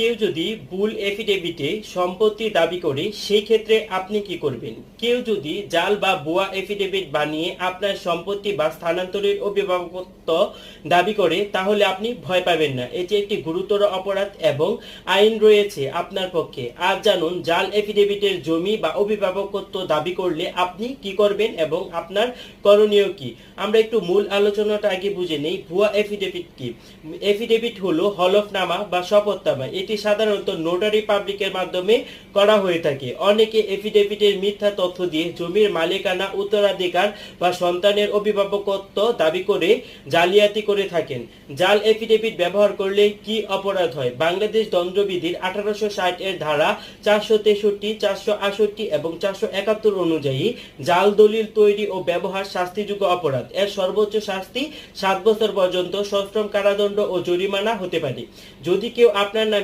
কেউ যদি ভুল এফিডেভিটে সম্পত্তি দাবি করে, সেই ক্ষেত্রে আপনি কি করবেন? কেউ যদি জাল বা ভুয়া এফিডেভিট বানিয়ে আপনার সম্পত্তি বা স্থানান্তরের অভিভাবকত্ব দাবি করে, তাহলে আপনি ভয় পাবেন না। এটি একটি গুরুতর অপরাধ এবং আইন রয়েছে আপনার পক্ষে। আর জানুন, জাল এফিডেভিটের জমি বা অভিভাবকত্ব দাবি করলে আপনি কি করবেন এবং আপনার করণীয় কি? আমরা একটু মূল আলোচনাটা আগে বুঝে নেই। ভুয়া এফিডেভিট কি? এফিডেভিট হলো হলফনামা বা শপথনামা। এটি সাধারণত নোটারি পাবলিকের মাধ্যমে করা হয়ে থাকে। অনেকে এফিডেভিটের মিথ্যা তথ্য দিয়ে জমির মালিকানা, উত্তরাধিকার বা সন্তানের অভিভাবকত্ব দাবি করে জালিয়াতি করে থাকেন। জাল এফিডেভিট ব্যবহার করলে কি অপরাধ হয়? বাংলাদেশ দণ্ডবিধির আঠারোশো ষাট এর ধারা চারশো তেষট্টি, চারশো আষট্টি এবং চারশো একাত্তর অনুযায়ী জাল দলিল তৈরি ও ব্যবহার শাস্তিযোগ্য অপরাধ। এর সর্বোচ্চ শাস্তি সাত বছর পর্যন্ত সশ্রম কারাদণ্ড ও জরিমানা হতে পারে। যদি কেউ আপনার নামে